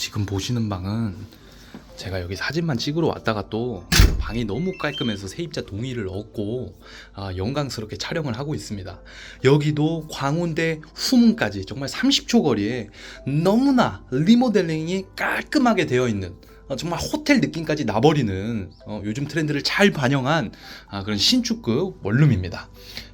지금 보시는 방은 제가 여기 사진만 찍으러 왔다가 또 방이 너무 깔끔해서 세입자 동의를 얻고 아, 영광스럽게 촬영을 하고 있습니다. 여기도 광운대 후문까지 정말 30초 거리에 너무나 리모델링이 깔끔하게 되어 있는 어, 정말 호텔 느낌까지 나버리는 어, 요즘 트렌드를 잘 반영한 아, 그런 신축급 원룸입니다.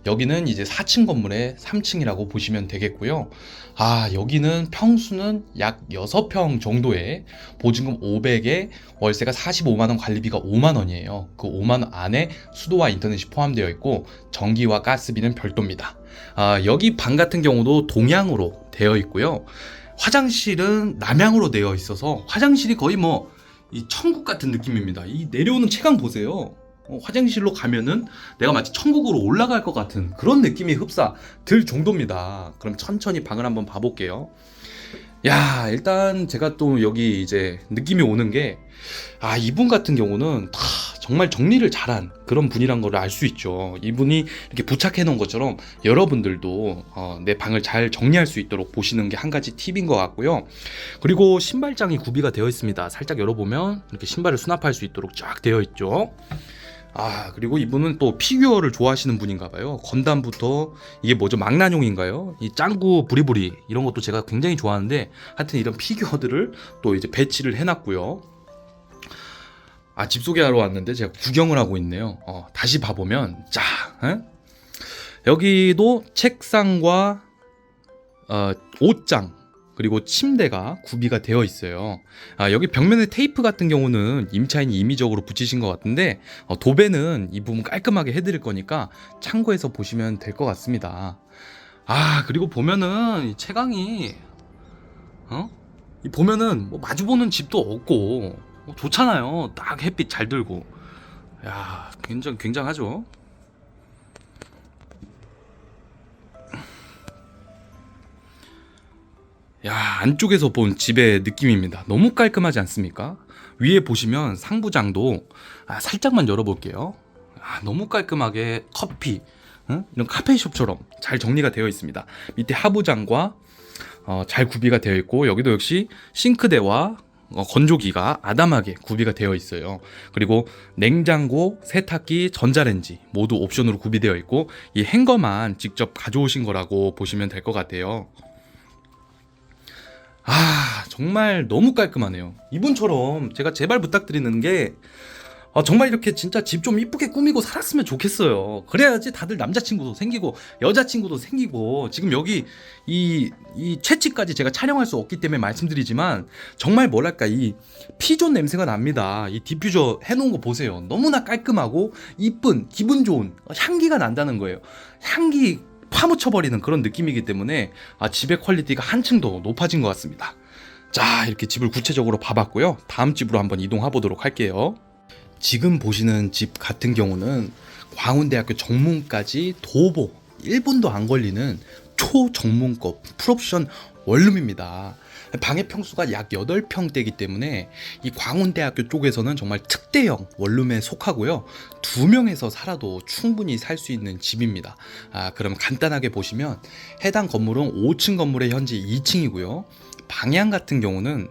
여기는 이제 4층 건물의 3층이라고 보시면 되겠고요. 아, 여기는 평수는 약 6평 정도에 보증금 500에 월세가 45만원 관리비가 5만원이에요. 그 5만원 안에 수도와 인터넷이 포함되어 있고 전기와 가스비는 별도입니다. 아, 여기 방 같은 경우도 동향으로 되어 있고요. 화장실은 남향으로 되어 있어서 화장실이 거의 뭐 이 천국 같은 느낌입니다. 이 내려오는 채광 보세요. 어, 화장실로 가면은 내가 마치 천국으로 올라갈 것 같은 그런 느낌이 흡사 들 정도입니다. 그럼 천천히 방을 한번 봐볼게요. 야, 일단 제가 또 여기 이제 느낌이 오는 게, 아, 이분 같은 경우는 다 정말 정리를 잘한 그런 분이란 걸 알 수 있죠. 이분이 이렇게 부착해 놓은 것처럼 여러분들도 어, 내 방을 잘 정리할 수 있도록 보시는 게 한 가지 팁인 것 같고요. 그리고 신발장이 구비가 되어 있습니다. 살짝 열어보면 이렇게 신발을 수납할 수 있도록 쫙 되어 있죠. 아 그리고 이분은 또 피규어를 좋아하시는 분인가 봐요 건담부터 이게 뭐죠 망나뇽인가요 이 짱구 부리부리 이런 것도 제가 굉장히 좋아하는데 하여튼 이런 피규어들을 또 이제 배치를 해놨고요 아 집 소개하러 왔는데 제가 구경을 하고 있네요 어, 다시 봐보면 자 에? 여기도 책상과 어, 옷장 그리고 침대가 구비가 되어 있어요. 아, 여기 벽면에 테이프 같은 경우는 임차인이 임의적으로 붙이신 것 같은데 어, 도배는 이 부분 깔끔하게 해드릴 거니까 참고해서 보시면 될 것 같습니다. 아 그리고 보면은 이 채광이 어? 이 보면은 뭐 마주 보는 집도 없고 어, 좋잖아요. 딱 햇빛 잘 들고 야 굉장 굉장하죠. 야 안쪽에서 본 집의 느낌입니다. 너무 깔끔하지 않습니까? 위에 보시면 상부장도 아, 살짝만 열어볼게요. 아, 너무 깔끔하게 커피 응? 이런 카페숍처럼 잘 정리가 되어 있습니다. 밑에 하부장과 어, 잘 구비가 되어 있고 여기도 역시 싱크대와 어, 건조기가 아담하게 구비가 되어 있어요. 그리고 냉장고, 세탁기, 전자레인지 모두 옵션으로 구비되어 있고 이 행거만 직접 가져오신 거라고 보시면 될 것 같아요. 아 정말 너무 깔끔하네요 이분처럼 제가 제발 부탁드리는 게 아, 정말 이렇게 진짜 집 좀 이쁘게 꾸미고 살았으면 좋겠어요 그래야지 다들 남자친구도 생기고 여자친구도 생기고 지금 여기 이, 이 채취까지 제가 촬영할 수 없기 때문에 말씀드리지만 정말 뭐랄까 이 피존 냄새가 납니다 이 디퓨저 해놓은 거 보세요 너무나 깔끔하고 이쁜 기분 좋은 향기가 난다는 거예요 향기 파묻혀버리는 그런 느낌이기 때문에 아, 집의 퀄리티가 한층 더 높아진 것 같습니다. 자, 이렇게 집을 구체적으로 봐봤고요. 다음 집으로 한번 이동해 보도록 할게요. 지금 보시는 집 같은 경우는 광운대학교 정문까지 도보 1분도 안 걸리는 초정문급 풀옵션 원룸입니다. 방의 평수가 약 8평대이기 때문에 이 광운대학교 쪽에서는 정말 특대형 원룸에 속하고요. 두 명에서 살아도 충분히 살 수 있는 집입니다. 아, 그럼 간단하게 보시면 해당 건물은 5층 건물의 현재 2층이고요. 방향 같은 경우는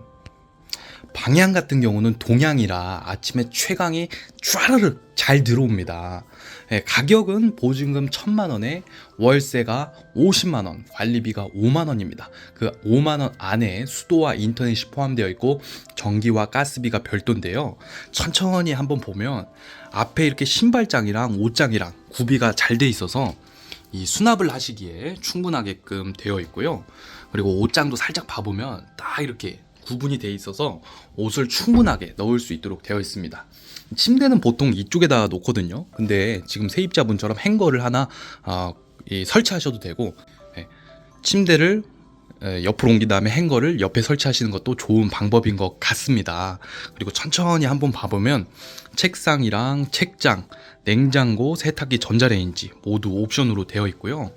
방향 같은 경우는 동향이라 아침에 최강이 쫘르륵 잘 들어옵니다. 예, 가격은 보증금 1천만 원에 월세가 50만 원, 관리비가 5만 원입니다. 그 5만 원 안에 수도와 인터넷이 포함되어 있고 전기와 가스비가 별도인데요. 천천히 한번 보면 앞에 이렇게 신발장이랑 옷장이랑 구비가 잘 돼 있어서 이 수납을 하시기에 충분하게끔 되어 있고요. 그리고 옷장도 살짝 봐보면 딱 이렇게 구분이 돼 있어서 옷을 충분하게 넣을 수 있도록 되어 있습니다. 침대는 보통 이쪽에다 놓거든요. 근데 지금 세입자분처럼 행거를 하나 어, 이 설치하셔도 되고 예, 침대를 에, 옆으로 옮긴 다음에 행거를 옆에 설치하시는 것도 좋은 방법인 것 같습니다. 그리고 천천히 한번 봐보면 책상이랑 책장, 냉장고, 세탁기, 전자레인지 모두 옵션으로 되어 있고요.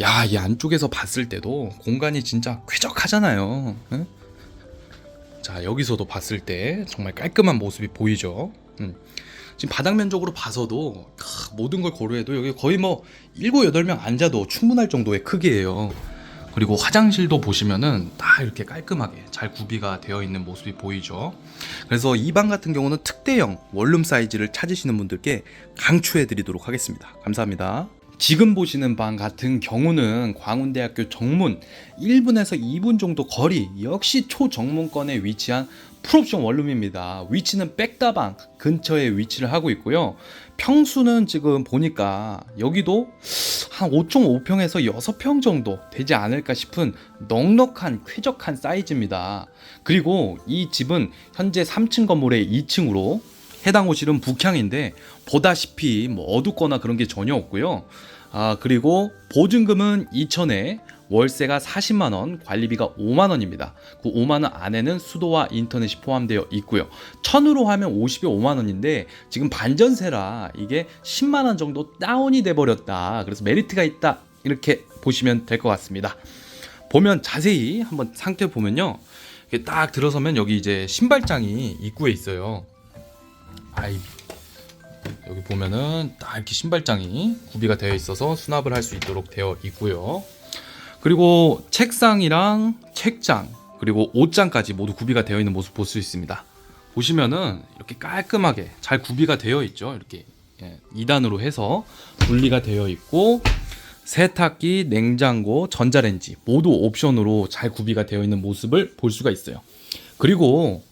야, 이 안쪽에서 봤을 때도 공간이 진짜 쾌적하잖아요. 응? 자, 여기서도 봤을 때 정말 깔끔한 모습이 보이죠. 음. 지금 바닥 면적으로 봐서도 크, 모든 걸 고려해도 여기 거의 뭐 7, 8명 앉아도 충분할 정도의 크기예요. 그리고 화장실도 보시면은 다 이렇게 깔끔하게 잘 구비가 되어 있는 모습이 보이죠. 그래서 이 방 같은 경우는 특대형 원룸 사이즈를 찾으시는 분들께 강추해 드리도록 하겠습니다. 감사합니다. 지금 보시는 방 같은 경우는 광운대학교 정문 1분에서 2분 정도 거리 역시 초정문권에 위치한 풀옵션 원룸입니다. 위치는 백다방 근처에 위치를 하고 있고요. 평수는 지금 보니까 여기도 한 5.5평에서 6평 정도 되지 않을까 싶은 넉넉한 쾌적한 사이즈입니다. 그리고 이 집은 현재 3층 건물의 2층으로 해당 호실은 북향인데 보다시피 뭐 어둡거나 그런 게 전혀 없고요. 아 그리고 보증금은 2천에 월세가 40만 원, 관리비가 5만 원입니다. 그 5만 원 안에는 수도와 인터넷이 포함되어 있고요. 천으로 하면 50에 5만 원인데 지금 반전세라 이게 10만 원 정도 다운이 돼 버렸다. 그래서 메리트가 있다. 이렇게 보시면 될 것 같습니다. 보면 자세히 한번 상태 보면요. 딱 들어서면 여기 이제 신발장이 입구에 있어요. 아이 여기 보면은 딱 이렇게 신발장이 구비가 되어 있어서 수납을 할 수 있도록 되어 있고요. 그리고 책상이랑 책장 그리고 옷장까지 모두 구비가 되어 있는 모습 볼 수 있습니다. 보시면은 이렇게 깔끔하게 잘 구비가 되어 있죠. 이렇게 2단으로 해서 분리가 되어 있고 세탁기, 냉장고, 전자레인지 모두 옵션으로 잘 구비가 되어 있는 모습을 볼 수가 있어요. 그리고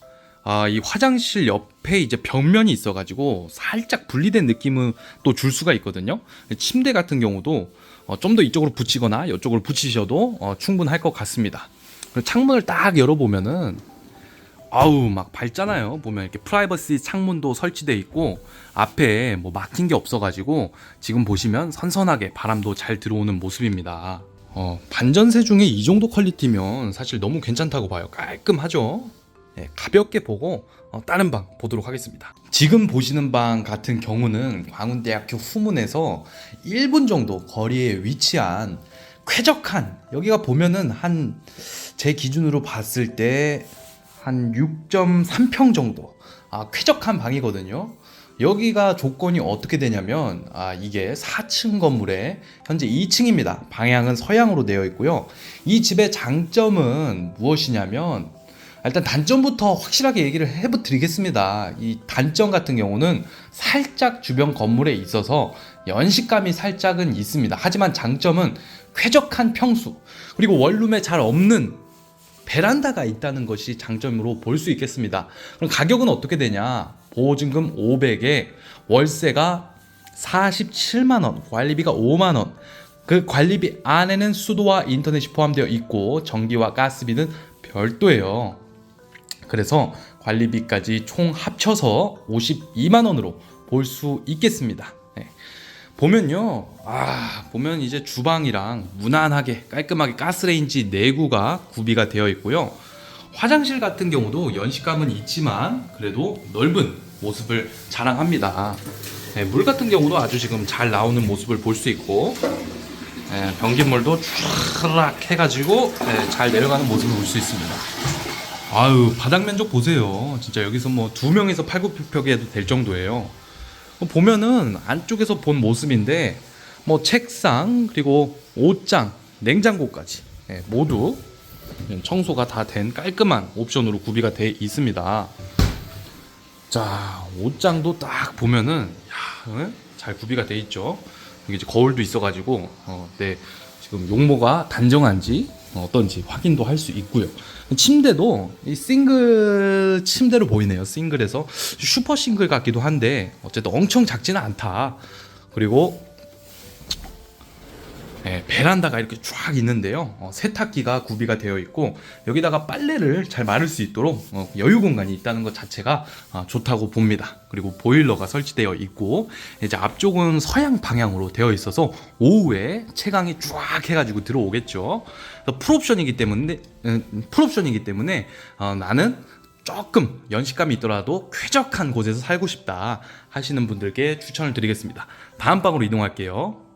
아, 이 화장실 옆에 이제 벽면이 있어가지고 살짝 분리된 느낌은 또 줄 수가 있거든요. 침대 같은 경우도 어, 좀 더 이쪽으로 붙이거나 이쪽으로 붙이셔도 어, 충분할 것 같습니다. 창문을 딱 열어보면은 아우 막 밝잖아요. 보면 이렇게 프라이버시 창문도 설치돼 있고 앞에 뭐 막힌 게 없어가지고 지금 보시면 선선하게 바람도 잘 들어오는 모습입니다. 어, 반전세 중에 이 정도 퀄리티면 사실 너무 괜찮다고 봐요. 깔끔하죠. 네, 가볍게 보고 어, 다른 방 보도록 하겠습니다. 지금 보시는 방 같은 경우는 광운대학교 후문에서 1분 정도 거리에 위치한 쾌적한 여기가 보면은 한 제 기준으로 봤을 때 한 6.3평 정도 아, 쾌적한 방이거든요. 여기가 조건이 어떻게 되냐면 아 이게 4층 건물에 현재 2층입니다. 방향은 서양으로 되어 있고요. 이 집의 장점은 무엇이냐면 일단 단점부터 확실하게 얘기를 해드리겠습니다. 이 단점 같은 경우는 살짝 주변 건물에 있어서 연식감이 살짝은 있습니다. 하지만 장점은 쾌적한 평수 그리고 원룸에 잘 없는 베란다가 있다는 것이 장점으로 볼 수 있겠습니다. 그럼 가격은 어떻게 되냐? 보증금 500에 월세가 47만 원, 관리비가 5만 원. 그 관리비 안에는 수도와 인터넷이 포함되어 있고 전기와 가스비는 별도예요. 그래서 관리비까지 총 합쳐서 52만 원으로 볼 수 있겠습니다. 네. 보면요, 아 보면 이제 주방이랑 무난하게 깔끔하게 가스레인지 내구가 구비가 되어 있고요. 화장실 같은 경우도 연식감은 있지만 그래도 넓은 모습을 자랑합니다. 네, 물 같은 경우도 아주 지금 잘 나오는 모습을 볼 수 있고 네, 변기물도 쫙 해가지고 네, 잘 내려가는 모습을 볼 수 있습니다. 아유 바닥 면적 보세요. 진짜 여기서 뭐 두 명에서 팔굽혀펴기 해도 될 정도예요. 보면은 안쪽에서 본 모습인데 뭐 책상 그리고 옷장, 냉장고까지 예, 모두 청소가 다 된 깔끔한 옵션으로 구비가 돼 있습니다. 자 옷장도 딱 보면은 야, 예? 잘 구비가 돼 있죠. 여기 이제 거울도 있어가지고 어, 네, 지금 용모가 단정한지 어, 어떤지 확인도 할 수 있고요. 침대도 이 싱글 침대로 보이네요. 싱글에서 슈퍼 싱글 같기도 한데 어쨌든 엄청 작지는 않다. 그리고 네, 베란다가 이렇게 쫙 있는데요. 어, 세탁기가 구비가 되어 있고 여기다가 빨래를 잘 마를 수 있도록 어, 여유 공간이 있다는 것 자체가 어, 좋다고 봅니다. 그리고 보일러가 설치되어 있고 이제 앞쪽은 서양 방향으로 되어 있어서 오후에 채광이 쫙 해가지고 들어오겠죠. 풀옵션이기 때문에 음, 풀옵션이기 때문에 어, 나는 조금 연식감이 있더라도 쾌적한 곳에서 살고 싶다 하시는 분들께 추천을 드리겠습니다. 다음 방으로 이동할게요.